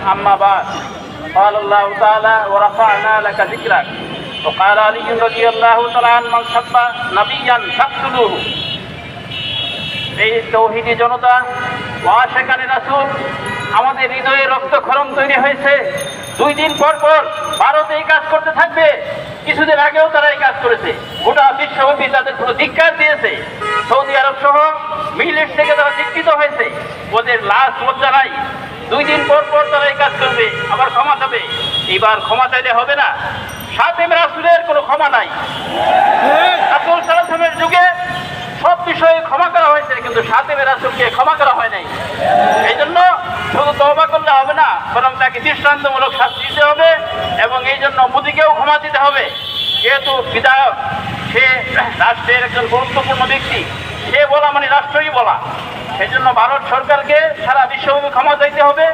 أما بعد قال الله تعالى ورفعنا لك ذكرك وقال علي رضي الله تعالى عن من سب نبيا فاقتلوه এই তৌহিদি জনতা ওয়াশেখানে রাসুল আমাদের হৃদয়ে রক্তক্ষরণ তৈরি হয়েছে দুই দিন পর পর ভারত এই কাজ করতে থাকবে কিছুদিন আগেও তারা এই কাজ করেছে গোটা বিশ্বব্যাপী তাদের পুরো ধিক্কার দিয়েছে সৌদি আরব সহ মিডল ইস্ট থেকে তারা শিক্ষিত হয়েছে ওদের লাশ লজ্জা নাই দুই দিন পর পর তারা এই কাজ করবে আবার ক্ষমা চাবে। এবার ক্ষমা চাইলে হবে না। সাতেম রাসুলের কোনো ক্ষমা নাই। রাসুল সালামের যুগে সব বিষয়ে ক্ষমা করা হয়েছে কিন্তু সাথে রাসুলকে ক্ষমা করা হয় নাই। এই জন্য শুধু তহবা করলে হবে না বরং তাকে দৃষ্টান্তমূলক শাস্তি দিতে হবে এবং এই জন্য মোদীকেও ক্ষমা দিতে হবে। যেহেতু বিধায়ক সে রাষ্ট্রের একজন গুরুত্বপূর্ণ ব্যক্তি। সে বলা মানে রাষ্ট্রই বলা। সেই জন্য ভারত সরকারকে সারা বিশ্বব্যাপী ক্ষমা চাইতে হবে।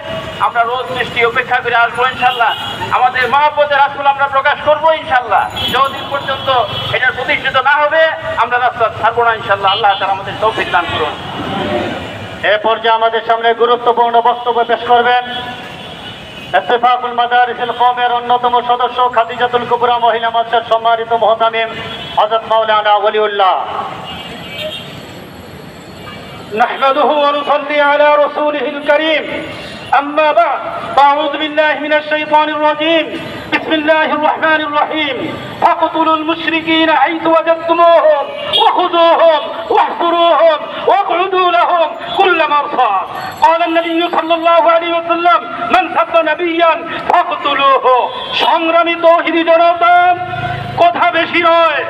আমরা রোজ বৃষ্টি অপেক্ষা করে আসব ইনশাল্লাহ। আমাদের মহাপদের রাসুল আমরা প্রকাশ করব ইনশাল্লাহ। যতদিন পর্যন্ত এটা প্রতিষ্ঠিত না হবে, আমরা রাস্তা ছাড়বো না ইনশাল্লাহ। আল্লাহ তারা আমাদের তৌফিক দান করুন। এ পর্যায়ে আমাদের সামনে গুরুত্বপূর্ণ বক্তব্য পেশ করবেন ইত্তেফাকুল মাদারিসিল কওমের অন্যতম সদস্য খাদিজাতুল কুবরা মহিলা মাদ্রাসার সম্মানিত মহতামিম হযরত মাওলানা ওলিউল্লাহ। نحمده ونصلي على رسوله الكريم أما بعد فأعوذ بالله من الشيطان الرجيم بسم الله الرحمن الرحيم فاقتلوا المشركين حيث وجدتموهم وخذوهم واحصروهم واقعدوا لهم كل مرصاد قال النبي صلى الله عليه وسلم من سب نبيا فاقتلوه সংগ্রামী তৌহিদি জনতা কথা বেশি নয়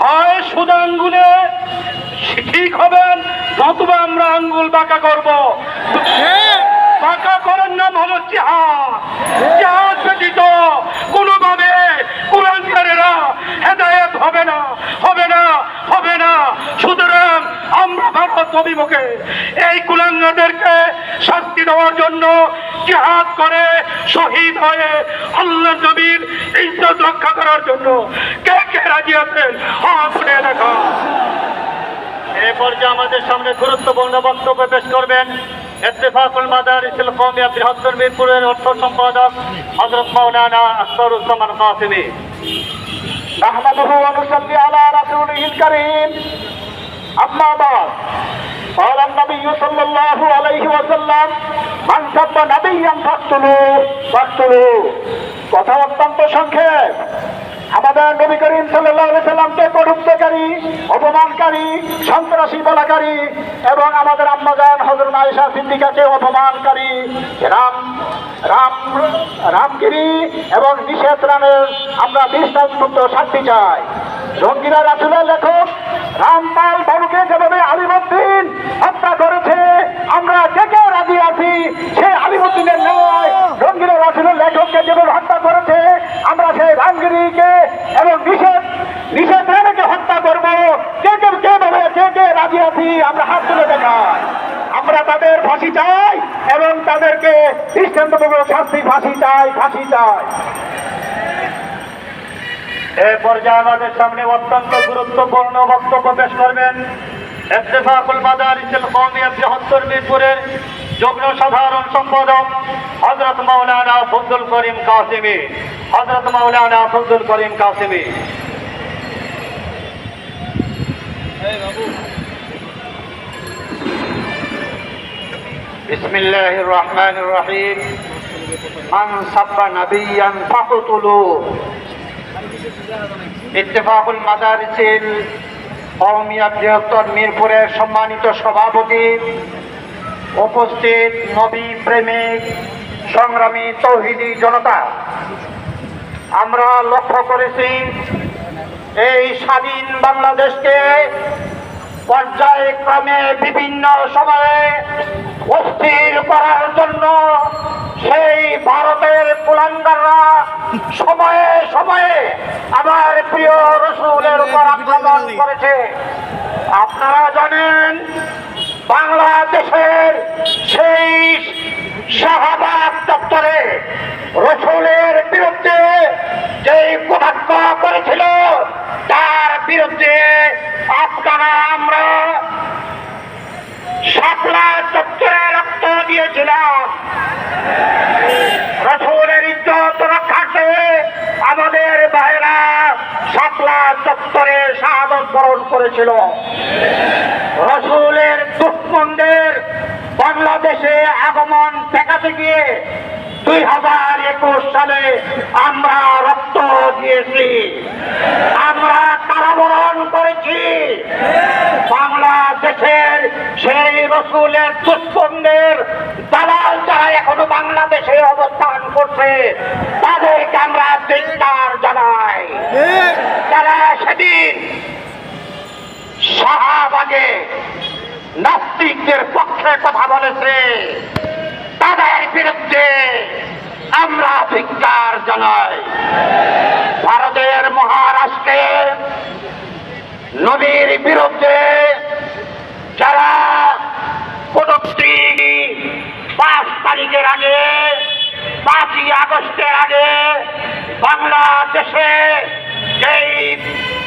হয় সুদা আঙ্গুলে ঠিক হবেন নতুবা আমরা আঙ্গুল বাঁকা করব। বাঁকা করার নাম হলো জাহাজ জাহাজ ব্যতীত কোনোভাবে কুলাঙ্কারেরা হেদায়ত হবে না হবে না হবে না। সুতরাং আমরা ভারত অভিমুখে এই কুলাঙ্গাদেরকে শাস্তি দেওয়ার জন্য জিহাদ করে শহীদ হয়ে আল্লাহ নবীর ইজ্জত রক্ষা করার জন্য কে কে রাজি আছেন? দেখা। এ পর্যায়ে আমাদের সামনে গুরুত্বপূর্ণ বক্তব্য পেশ করবেন ইত্তেফাকুল মাদারিসিল কওমিয়া বৃহত্তর মিরপুরের অর্থ সম্পাদক হযরত মাওলানা আখতারুজ্জামান কাসিমি نحمده ونصلي على رسوله الكريم أما بعد قال النبي صلى الله عليه وسلم من سب نبيا فاقتلوه فاقتلوه কথা অত্যন্ত সংক্ষেপ আমাদের নবী করিম সাল্লামকে কটুক্তকারী, অপমানকারী, সন্ত্রাসী বলাকারী এবং আমাদের আম্মাজান হজরত আয়েশা সিদ্দিকাকে অপমানকারী, রাম রাম, রামগিরি এবং নিষেধ রানের আমরা দৃষ্টান্ত শাস্তি চাই। রঙ্গিরা রাসুলের লেখক, রামপাল বাবুকে যেভাবে আলিমুদ্দিন হত্যা করেছে, আমরা যে কেউ রাজি আছি সেই আলিমুদ্দিনের নয় রঙ্গিরা রাসুলের লেখককে যেভাবে হত্যা করেছে, আমরা সেই রামগিরিকে এবং নিষেধ নিষেধ হত্যা করব। কে কে কে ভাবে কে কে রাজি আছি, আমরা হাত তুলে দেখাই। আমরা তাদের ফাঁসি চাই এবং তাদেরকে দৃষ্টান্তমূলক শাস্তি, ফাঁসি চাই ফাঁসি চাই। এ পর্যায়ে আমাদের সামনে অত্যন্ত গুরুত্বপূর্ণ বক্তব্য পেশ করবেন। ইত্তেফাকুল মাদারিসিল কওমিয়া বৃহত্তর মিরপুরের যুগ্ম সাধারণ সম্পাদক হযরত মাওলানা ফজলুল করিম কাসিমি হযরত মাওলানা ফজলুল করিম কাসিমি بسم الله الرحمن الرحيم من سب نبيا فاقتلوه ইত্তেফাকুল মাদারিসিল কওমিয়া বৃহত্তর মিরপুরের সম্মানিত সভাপতি উপস্থিত নবী প্রেমিক, সংগ্রামী তৌহিদি জনতা, আমরা লক্ষ্য করেছি এই স্বাধীন বাংলাদেশকে পর্যায়ক্রমে বিভিন্ন সময়ে অস্থির করার জন্য সেই ভারতের কুলাঙ্গাররা সময়ে সময়ে আমার প্রিয় রসুলের উপর আক্রমণ করেছে। আপনারা জানেন সেই শাহাবাদ চত্বরে রসুলের বিরুদ্ধে যে কথাক্ষ করেছিল, তার বিরুদ্ধে আপনারা আমরা শাপলা চত্বরে রক্ত দিয়েছিলাম। রসুলের ইজ্জত রক্ষার্থে আমাদের ভাইরা শাপলা চত্বরে শাহাদত বরণ করেছিল। রসুলের দুঃখমন্দের বাংলাদেশে আগমন ঠেকাতে গিয়ে দুই হাজার একুশ সালে আমরা রক্ত দিয়েছি। আমরা কারাবরণ করেছি। বাংলাদেশের সেই রসুলের দুশ্মনদের দালাল যারা এখনও বাংলাদেশে অবস্থান করছে তাদেরকে আমরা চিন্তার জানাই। তারা সেদিন শাহবাগে নাস্তিকদের পক্ষে কথা বলেছে তাদের বিরুদ্ধে আমরা ধিক্কার জানাই। ভারতের মহারাষ্ট্রে নদীর বিরুদ্ধে যারা কটকটি পাঁচ তারিখের আগে, পাঁচই আগস্টের আগে বাংলাদেশে যেই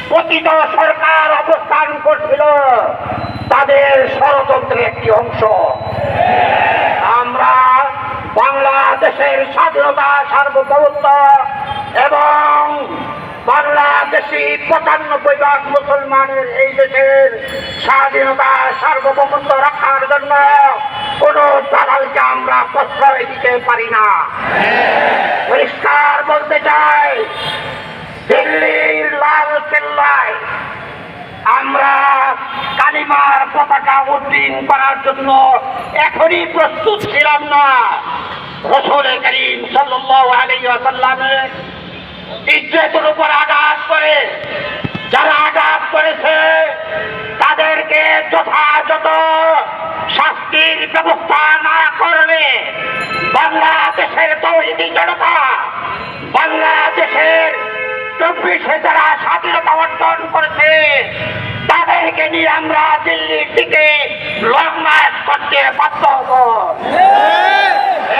পতিত সরকার অবস্থান করছিল। তাদের ষড়যন্ত্রের একটি অংশ। আমরা বাংলাদেশের স্বাধীনতা, সার্বভৌমত্ব এবং বাংলাদেশি পঁচানব্বই ভাগ মুসলমানের এই দেশের স্বাধীনতা, সার্বভৌমত্ব রক্ষার জন্য কোন দালালকে আমরা প্রশ্রয় দিতে পারি না। পরিষ্কার বলতে চাই দিল্লির লাল কেল্লায় আমরা কালিমার পতাকা উড্ডীন করার জন্য এখনই প্রস্তুত ছিলাম না। রসুল করিম ওয়াসাল্লামের ইজ্জতের উপর আঘাত করে, যারা আঘাত করেছে, তাদেরকে যথাযথ শাস্তির ব্যবস্থা না করলে বাংলাদেশের তৌহিদি জনতা, বাংলাদেশের চব্বিশে যারা স্বাধীনতা অর্জন করেছে। তাদেরকে নিয়ে আমরা দিল্লির দিকে লং মার্চ করতে বাধ্য হব।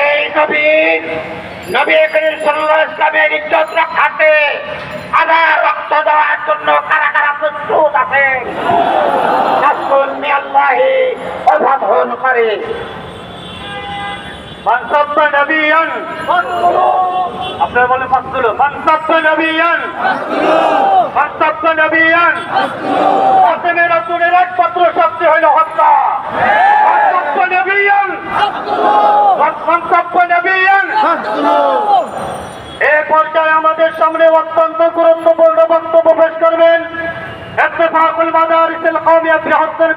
এই নবীন নবী করিম ইসলামের ইজ্জত রক্ষাতে আবার রক্ত দেওয়ার জন্য কারা কারা প্রস্তুত আছে রাসূল অভাবন করে। মানসব্য নবিয়ান আপনারা বলেন ফাসদুল মানসব্য নবিয়ান মানসব্য নবিয়ান কাসেমে রাসূলের একমাত্র শক্তি হইল হত্যা। এ পর্যায়ে আমাদের সামনে অত্যন্ত গুরুত্বপূর্ণ বক্তব্য পেশ করবেন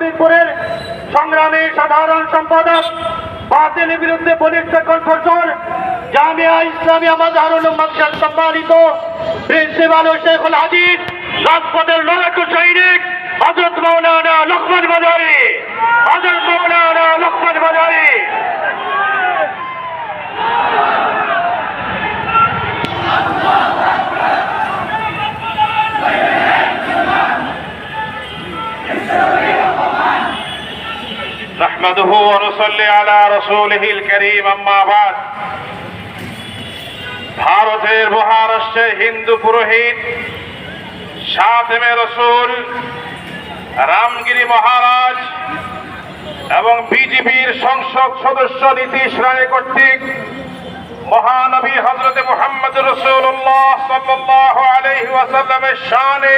বীরপুরের সংগ্রামী সাধারণ সম্পাদক, বাতিলের বিরুদ্ধে বলিষ্ঠ কণ্ঠস্বর জামিয়া ইসলামিয়া মাজারুল মাকসাদ সম্মানিত প্রিন্সিপাল ও শেখুল হাদিস রাজপথের লড়াকু সৈনিক হজরত মৌলানা লক্ষ্মণ বাজারি হজরত মৌলানা লক্ষ্মণ বাজারি نحمده ونصلي على رسوله الكريم أما بعد ভারতের মহারাষ্ট্রের হিন্দু পুরোহিত রসুল, রামগিরি মহারাজ এবং বিজেপির সংসদ সদস্য নীতিশ রায় কর্তৃক মহানবী হজরত মোহাম্মদ রসুল্লাহ ওয়াসাল্লামের শানে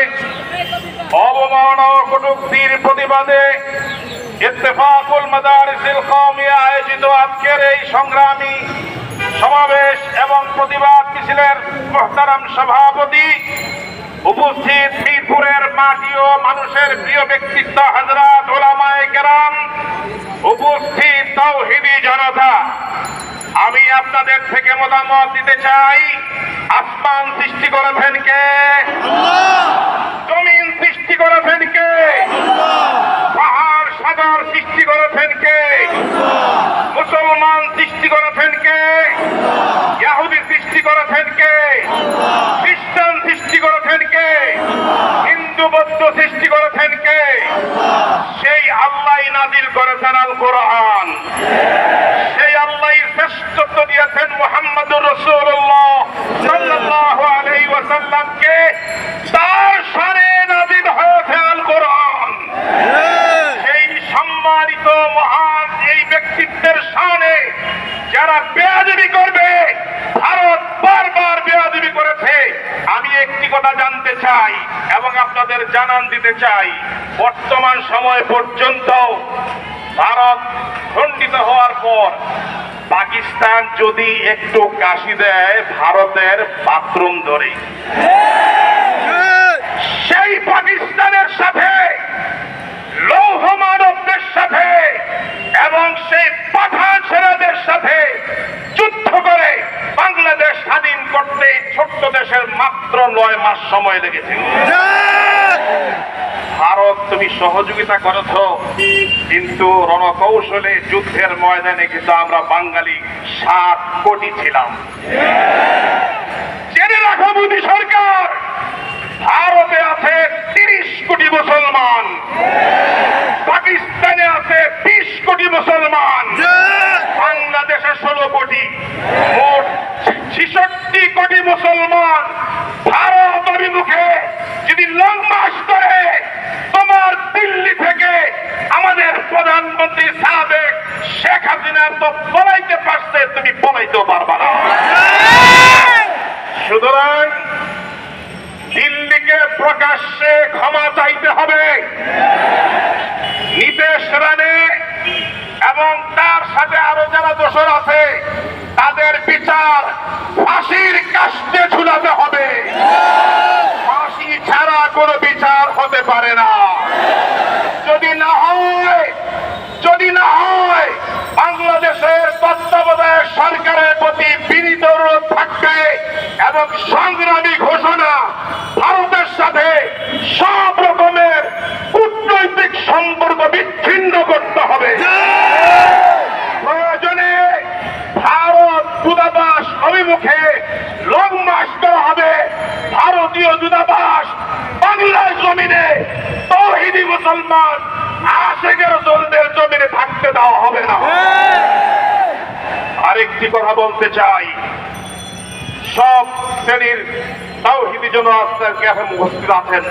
অবমান ও কটুক্তির প্রতিবাদে ইত্তেফাকুল মাদারিসিল কওমিয়া আয়োজিত আজকের এই সংগ্রামী সমাবেশ এবং প্রতিবাদ মিছিলের মোহতারাম সভাপতি উপস্থিত মিরপুরের মাটি ও মানুষের প্রিয় ব্যক্তিত্ব হাজরাত ওলামায়ে কেরাম উপস্থিত তাওহিদি জনতা। আমি আপনাদের থেকে মতামত দিতে চাই। আসমান সৃষ্টি করেছেন কে জমিন সৃষ্টি করেছেন কে পাহাড় সাগর সৃষ্টি করেছেন কে মুসলমান সৃষ্টি করেছেন কে ইয়াহুদি সৃষ্টি করেছেন কে খ্রিস্টান সৃষ্টি করেছেন কে হিন্দু বৌদ্ধ সৃষ্টি করেছেন কে সেই আল্লাহ নাজিল করেছেন আল কোরআন সেই আল্লাহ শ্রেষ্ঠত্ব দিয়েছেন মোহাম্মদুর রসুল্লাহ সাল্লাহ আলাই ওয়াসাল্লামকে তার সারে নাজিল হয়েছে আল কোরআন সেই সম্মানিত মহান এই ব্যক্তিত্বের সামনে যারা বেয়াদবি করবে ভারত বারবার বেয়াদবি করেছে আমি একটি কথা জানতে চাই এবং আপনাদের জানান দিতে চাই, বর্তমান সময় পর্যন্ত ভারত খণ্ডিত হওয়ার পর পাকিস্তান যদি একটু কাশি দেয় ভারতের বাথরুম ধরে। সেই পাকিস্তানের সাথে, লৌহ মানবদের সাথে এবং সেই পাঠান সেনাদের সাথে যুদ্ধ করে বাংলাদেশ স্বাধীন করতে ছোট্ট দেশের মাত্র নয় মাস সময় লেগেছিল ভারত তুমি সহযোগিতা করেছ, কিন্তু রণকৌশলে যুদ্ধের ময়দানে কিন্তু আমরা বাঙালি সাত কোটি ছিলাম। জেনে রাখো মোদী সরকার, ভারতে আছে তিরিশ কোটি মুসলমান, পাকিস্তানে আছে বিশ কোটি মুসলমান। বাংলাদেশে ষোলো কোটি মোট ছিষট্টি কোটি মুসলমান। ভারত অভিমুখে যদি লং মাস করে তোমার দিল্লি থেকে আমাদের প্রধানমন্ত্রী সাবেক শেখ হাসিনা তো পলাইতে পারছে তুমি পলাইতেও পারবা না। সুতরাং দিল্লিকে প্রকাশ্যে ক্ষমা চাইতে হবে। নিতেশ রানে সাথে আরও যারা দোষর আছে, তাদের বিচার ফাঁসির কাস্তে ঝুলাতে হবে। ফাঁসি ছাড়া কোনো বিচার হতে পারে না। যদি না হয়, যদি না হয়, বাংলাদেশের তত্ত্বাবধায়ক সরকারের প্রতি বিনীত অনুরোধ থাকবে এবং সংগ্রামী ঘোষণা ভারতের সাথে সব রকমের কূটনৈতিক সম্পর্ক বিচ্ছিন্ন করতে হবে প্রয়োজনে ভারত অভিমুখে লং করা হবে। ভারতীয় দূতাবাস বাংলার জমিনে তৌহিদি মুসলমান আশেকের জলদের জমিনে থাকতে দেওয়া হবে না। আরেকটি কথা বলতে চাই। সব শ্রেণির তাওহিদি জন আজকের ক্যাফে উপস্থিত আছেন?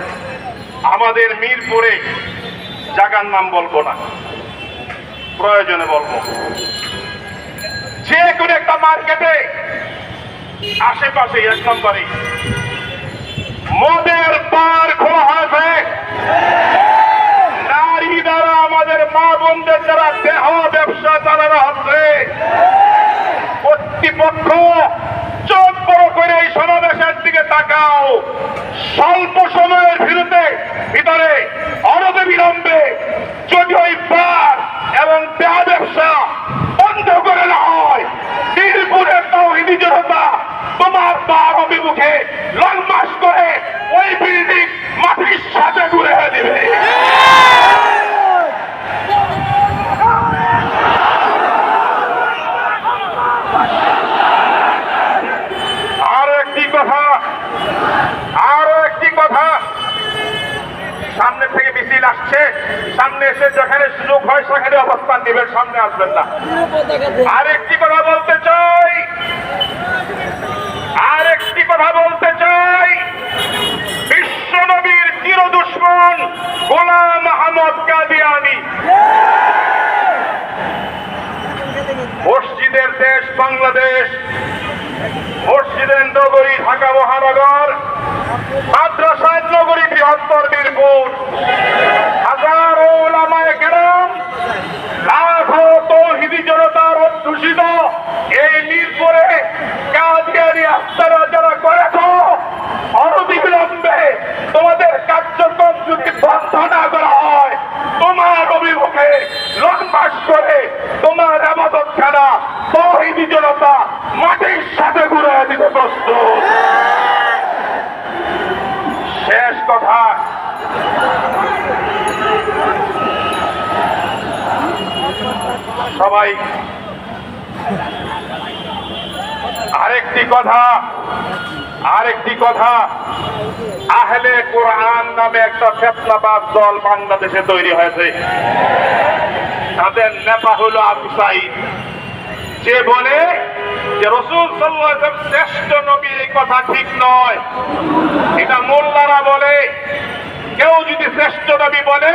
আমাদের মিরপুরে জাগার নাম বলব না। প্রয়োজনে বলব। যে কোনো একটা মার্কেটে আশেপাশে এক নম্বরে। মদের বার খোলা হয়েছে। নারী দ্বারা আমাদের মা বোনদের দ্বারা দেহ ব্যবসা চালানো হচ্ছে, কর্তৃপক্ষ চোখ বড় করে এই সমাবেশের দিকে তাকাও। স্বল্প সময়ের ভিতরে অনবে বিলম্বে যদি ওই বার এবং দেহ ব্যবসা বন্ধ করে না হয় বীরপুরের তৌহিদি জনতা বার অভিমুখে লং মাস করে ওই বিল্ডিং মাটির সাথে ঘুরে দিবে। আরও একটি কথা আরও একটি কথা। সামনে থেকে মিছিল আসছে সামনে এসে যেখানে সুযোগ হয় সেখানে অবস্থান নেবেন সামনে আসবেন না। আরেকটি কথা বলতে চাই বাংলাদেশ মসজিদের নগরী ঢাকা মহানগর মাদ্রাসায় নগরী বৃহত্তর বীরপুর হাজারো লামায় গ্রাম লাখো তৌহিদি জনতার অধ্যুষিত এই মিরপুরে কাজিয়ারি আস্তারা যারা করেছ অনবিলম্বে তোমাদের কার্যক্রম যদি বন্ধ না করা হয় তোমার অভিমুখে লম্বাস করে তোমার আবাদত খানা তৌহিদি জনতা মাটির সাথে ঘুরে দিতে প্রস্তুত শেষ কথা সবাই। আরেকটি কথা আরেকটি কথা। আহলে কোরআন নামে একটা ফেতনাবাদ দল বাংলাদেশে তৈরি হয়েছে। তাদের নেতা হলো আবু সাইদ যে বলে যে রসুল ওয়াসাল্লাম শ্রেষ্ঠ নবী এই কথা ঠিক নয়। এটা মোল্লারা বলে। কেউ যদি শ্রেষ্ঠ নবী বলে,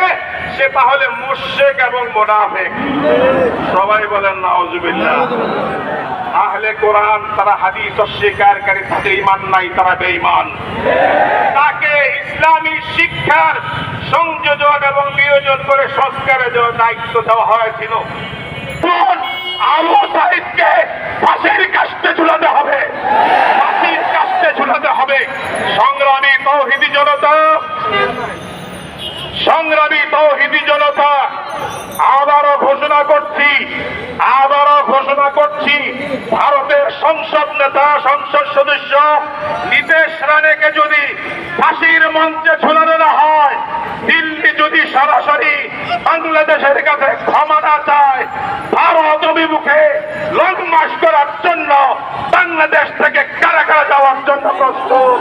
সে তাহলে মুশরিক এবং মুনাফিক। সবাই বলেন, নাউজুবিল্লাহ। আহলে কোরআন, তারা হাদিস অস্বীকারী তাদের ইমান নাই, তারা বেঈমান। তাকে ইসলামী শিক্ষার সংযোজন এবং নিয়োজন করে সংস্কারের জন্য দায়িত্ব দেওয়া হয়েছিল। আবু সাহিদকে ফাঁসির কাস্তে ঝুলাতে হবে? ফাঁসির ঝুলাতে হবে। সংগ্রামী তৌহিদি জনতা সংগ্রামী তৌহিদি জনতা আবারও ঘোষণা করছি, আবারও ঘোষণা করছি, ভারতের সংসদ নেতা, সংসদ সদস্য নীতিশ রানেকে যদি ফাঁসির মঞ্চে ঝুলানো না হয়, দিল্লি যদি সরাসরি বাংলাদেশের কাছে ক্ষমা না চায়, ভারত অভিমুখে লং মার্চ করার জন্য বাংলাদেশ থেকে কারা কারা যাওয়ার জন্য প্রস্তুত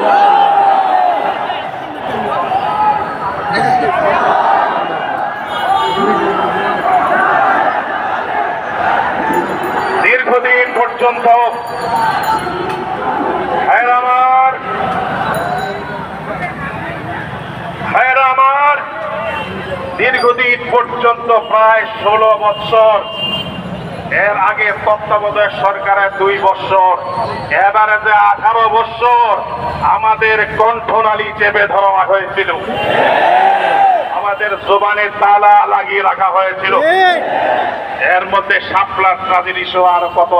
দীর্ঘদিন পর্যন্ত। আমার। ভাইয়ের আমার। দীর্ঘদিন পর্যন্ত প্রায় ষোলো বৎসর এর আগে তত্ত্বাবধায়ক সরকারের দুই বছর এবারে যে আঠারো বছর আমাদের কণ্ঠনালী চেপে ধরা হয়েছিল। আমাদের জোবানে তালা লাগিয়ে রাখা হয়েছিল। এর মধ্যে শাপলা ট্রাজেডি সহ আরও কত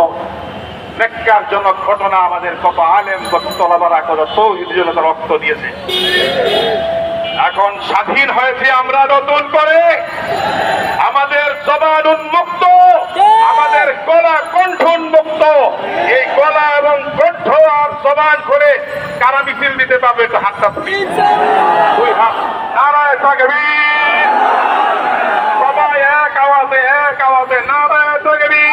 জনক ঘটনা আমাদের কত আলেম কত তলাবারা কত তৌহিদ জনতা রক্ত দিয়েছে। এখন স্বাধীন হয়েছে আমরা নতুন করে। আমাদের জবান উন্মুক্ত, আমাদের গলা কণ্ঠ উন্মুক্ত। এই গলা এবং কণ্ঠ আর জবান করে কারা মিছিল দিতে পারবে একটু হাতটা দুই নারায় থাকবি সবাই এক আওয়াজে এক আওয়াজে নারায় থাকবি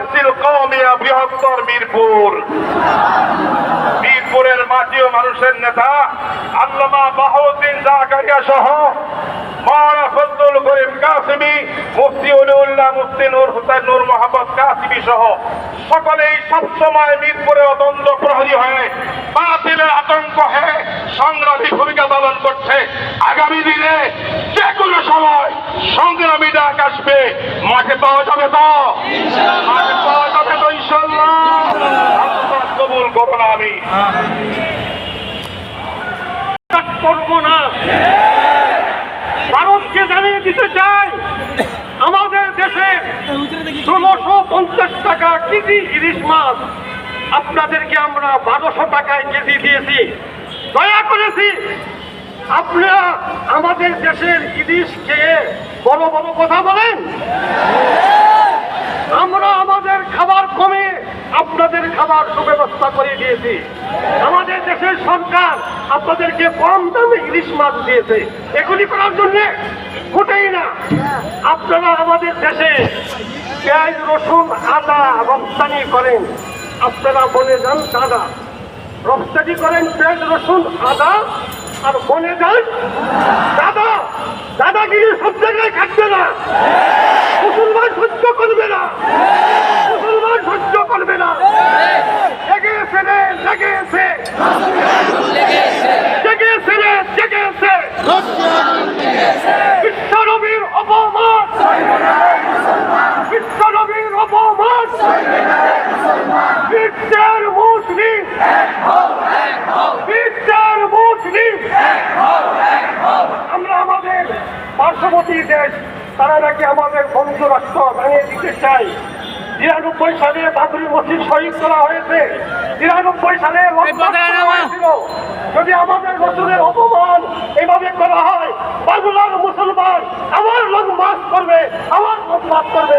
ইত্তেফাকুল কমিয়া বৃহত্তর মিরপুর। মিরপুরের মাটি ও মানুষের নেতা আল্লামা বাহাউদ্দিন জাকারিয়া সহ ফজলুল করিম কাসিমি, মুফতি উলিউল্লাহ, মুফতি নূর হুসাইন, নূর মোহাম্মদ কাসিমি সহ সকলেই সবসময় মিরপুরে অতন্ত্র প্রহরী হয়ে বাতিলের আতঙ্ক হয়ে সংগ্রামী ভূমিকা পালন করছে। আগামী দিনে যে কোনো সময় সংগ্রামী ডাক আসবে। মাঠে পাওয়া যাবে তো? মাঠে পাওয়া যাবে তো আল্লাহ কবুল করুন আমি করব না। ভারতকে জানিয়ে দিতে চাই, আমাদের দেশে ষোলোশো পঞ্চাশ টাকা কেজি ইলিশ মাছ। আপনাদেরকে আমরা বারোশো টাকায় কেজি দিয়েছি। দয়া করেছি আপনারা আমাদের দেশের ইলিশ খেয়ে বড় বড় কথা বলেন। আমরা আমাদের খাবার কমে আপনাদের খাবার সুব্যবস্থা করে দিয়েছি। আমাদের দেশের সরকার আপনাদেরকে কম দামে ইলিশ মাছ দিয়েছে। এগুলি করার জন্য মোটেই না। আপনারা আমাদের দেশে পেঁয়াজ, রসুন, আদা, রপ্তানি করেন। আপনারা বলে যান দাদা, রপ্তানি করেন পেঁয়াজ, রসুন, আদা আর বনে যান। দাদা দাদাগিরি সব জায়গায় খাটবে না। মুসলমান সহ্য করবে না। মুসলমান সহ্য করবে না। এসে রে জেগে এসে রে জেগে বিশ্বনবীর অপমান। বিশ্বনবীর অপমান। বিশ্বের মুসলিম। বিশ্বের মুসলিম আমরা আমাদের পার্শ্ববর্তী দেশ তারা নাকি আমাদের বন্ধু রাষ্ট্র ভেঙে দিতে চাই। তিরানব্বই সালে বাবরি মসজিদ শহীদ করা হয়েছে। তিরানব্বই সালে যদি আমাদের রসুলের অপমান এভাবে করা হয় বাংলার মুসলমান আমার লোক মাস করবে আমার লোক মাস করবে।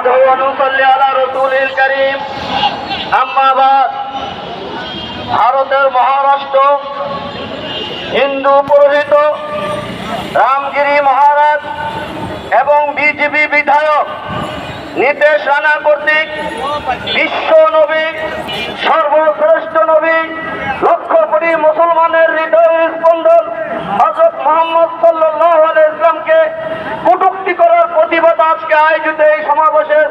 نحمده ونصلي على رسوله الكريم أما بعد ভারতের মহারাষ্ট্র হিন্দু পুরোহিত রামগিরি মহারাজ এবং বিজেপি বিধায়ক নীতেশ রানা কর্তৃক বিশ্ব নবী সর্বশ্রেষ্ঠ নবী লক্ষ কোটি মুসলমানের হৃদয় স্পন্দন হজরত মোহাম্মদ সাল্লাহ ইসলামকে কটুক্তি করার প্রতিবাদ আজকে আয়োজিত এই সমাবেশে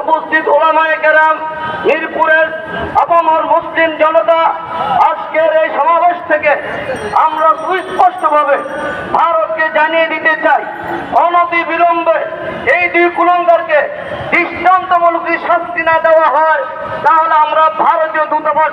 উপস্থিত ওলামায়ে কেরাম, মিরপুরের আপামর মুসলিম জনতা। আজকের এই সমাবেশ থেকে আমরা সুস্পষ্টভাবে ভারতকে জানিয়ে দিতে চাই, অনতি বিলম্বে এই দুই কুলঙ্গারকে দৃষ্টান্তমূলক শাস্তি না দেওয়া হয়, তাহলে আমরা ভারতীয় দূতাবাস